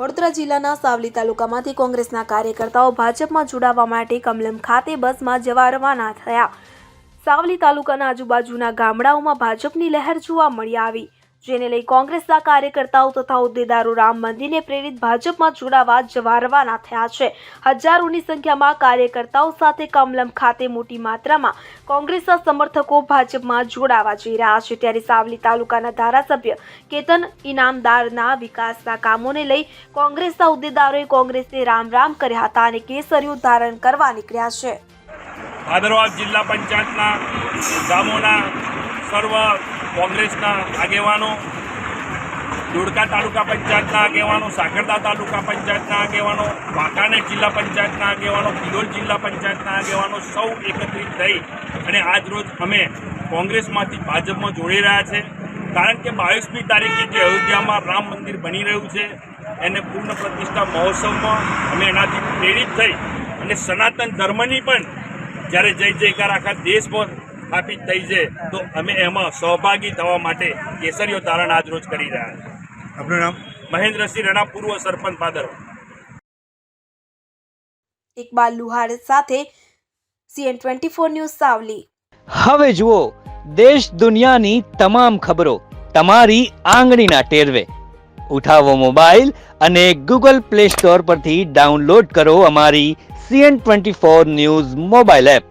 વડોદરા જિલ્લાના સાવલી તાલુકામાંથી કોંગ્રેસના કાર્યકર્તાઓ ભાજપમાં જોડાવા માટે કમલમ ખાતે બસમાં જવા રવાના થયા. સાવલી તાલુકાના આજુબાજુના ગામડાઓમાં ભાજપની લહેર જોવા મળી આવી. જેને લઈ કોંગ્રેસના કાર્યકર્તાઓ તથા હોદ્દેદારો રામ મંદિરને પ્રેરિત ભાજપમાં જોડાવા જવા રવાના થયા છે. હજારોની સંખ્યામાં કાર્યકર્તાઓ સાથે કમલમ ખાતે મોટી માત્રામાં કોંગ્રેસના સમર્થકો ભાજપમાં જોડાવા જઈ રહ્યા છે. ત્યારે સાવલી તાલુકાના ધારાસભ્ય કેતન ઇનામદારના વિકાસના કામોને લઈ કોંગ્રેસના હોદ્દેદારોએ કોંગ્રેસને રામ રામ કર્યા હતા અને કેસરીઓ ધારણ કરવા નીકળ્યા છે. ભાદરવા જિલ્લા પંચાયતના ગામોના સર્વ કોંગ્રેસના આગેવાનો ધોળકા તાલુકા પંચાયતના આગેવાનો, સાગરદા તાલુકા પંચાયતના આગેવાનો વાંકાનેર જિલ્લા પંચાયતના આગેવાનો કિલોલ જિલ્લા પંચાયતના આગેવાનો સૌ એકત્રિત થઈ અને આજ રોજ અમે કોંગ્રેસમાંથી ભાજપમાં જોડી રહ્યા છે. કારણ કે બાવીસમી તારીખે જે અયોધ્યામાં રામ મંદિર બની રહ્યું છે, એને પૂર્ણ પ્રતિષ્ઠા મહોત્સવમાં અમે એનાથી પ્રેરિત થઈ અને સનાતન ધર્મની પણ જ્યારે જય જયકાર આખા દેશમાં સ્થાપિત થઈ છે તો અમે એમાં સહભાગી થવા માટે કેસરીઓ ધારણ આજરોજ કરી રહ્યા છે આપનું નામ? મહેન્દ્રસિંહ રણા પૂર્વ સરપંચ પાદર. ઇકબાલ લુહાર સાથે CN twenty four news Savli. હવે જુઓ દેશ દુનિયાની તમામ ખબરો તમારી આંગળીના ટેરવે. ઉઠાવો મોબાઈલ અને ગૂગલ પ્લે સ્ટોર પરથી ડાઉનલોડ કરો અમારી CN twenty four news mobile app.